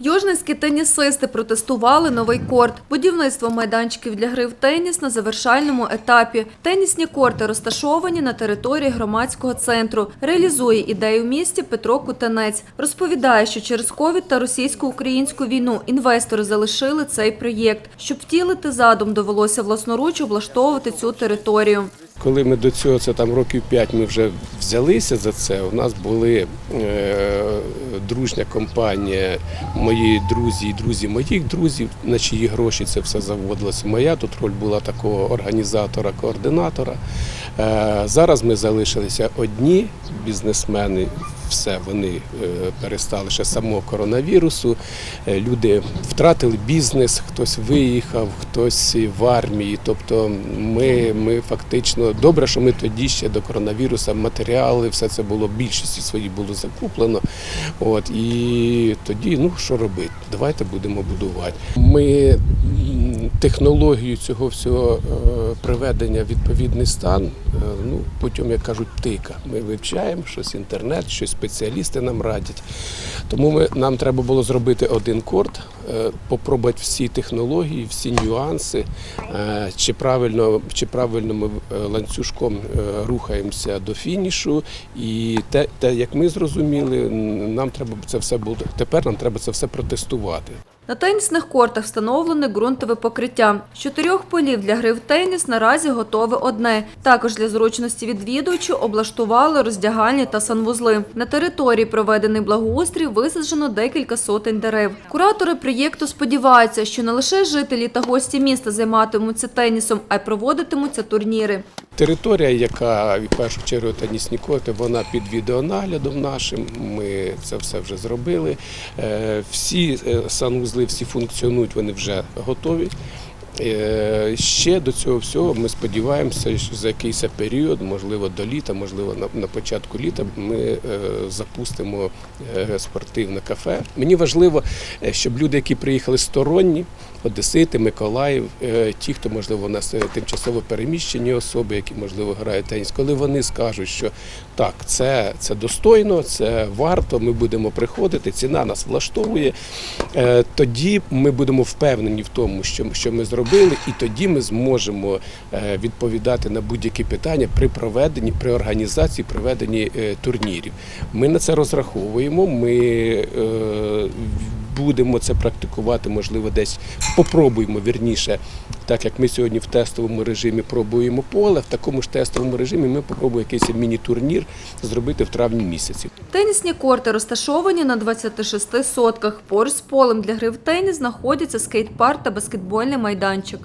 Южницькі тенісисти протестували новий корт. Будівництво майданчиків для гри в теніс на завершальному етапі. Тенісні корти розташовані на території громадського центру. Реалізує ідею місті Петро Кутанець. Розповідає, що через ковід та російсько-українську війну інвестори залишили цей проєкт. Щоб втілити задум, довелося власноруч облаштовувати цю територію. Коли ми до цього, це там років 5 ми вже взялися за це. У нас були е, дружня компанія, мої друзі і друзі моїх друзів, на чиї гроші це все заводилося. Моя тут роль була такого організатора, координатора. Е, зараз ми залишилися одні бізнесмени. Все, вони е, перестали ще самого коронавірусу. Е, Люди втратили бізнес, хтось виїхав, хтось в армії. Тобто ми, ми фактично добре, що ми тоді ще до коронавірусу матеріали, все це було більшості свої було закуплено. От і тоді, ну що робити? Давайте будемо будувати. Ми технологію цього всього е, приведення в відповідний стан, е, ну потім, як кажуть, тика. Ми вивчаємо щось інтернет, щось спеціалісти нам радять. Тому ми, нам треба було зробити один корт, е, попробувати всі технології, всі нюанси, е, чи правильно, чи правильно ми ланцюжком рухаємося до фінішу. І те, те, як ми зрозуміли, нам треба це все було. Тепер нам треба це все протестувати. На тенісних кортах встановлене ґрунтове покриття. З чотирьох полів для гри в теніс наразі готове одне. Також для зручності відвідувачів облаштували роздягальні та санвузли. На території проведений благоустрій висаджено декілька сотень дерев. Куратори проєкту сподіваються, що не лише жителі та гості міста займатимуться тенісом, а й проводитимуться турніри. Територія, яка в першу чергу та Ніснікоти, вона під відеонаглядом нашим. Ми це все вже зробили. Е, Всі санузли, всі функціонують, вони вже готові. Е, Ще до цього всього ми сподіваємося, що за якийсь період, можливо, до літа, можливо, на, початку літа ми е, запустимо е, спортивне кафе. Мені важливо, щоб люди, які приїхали сторонні, Одесити, Миколаїв, ті, хто можливо у нас тимчасово переміщені особи, які можливо грають теніс, коли вони скажуть, що так, це, це достойно, це варто, ми будемо приходити, ціна нас влаштовує. Тоді ми будемо впевнені в тому, що, що ми зробили, і тоді ми зможемо е, відповідати на будь-які питання при проведенні, при організації проведенні е, турнірів. Ми на це розраховуємо. Ми е, будемо це практикувати, можливо, десь попробуємо вірніше, так як ми сьогодні в тестовому режимі пробуємо поле, в такому ж тестовому режимі ми попробуємо якийсь міні-турнір зробити в травні місяці. Тенісні корти розташовані на 26 сотках. Поруч з полем для гри в теніс знаходяться скейт-парк та баскетбольний майданчик.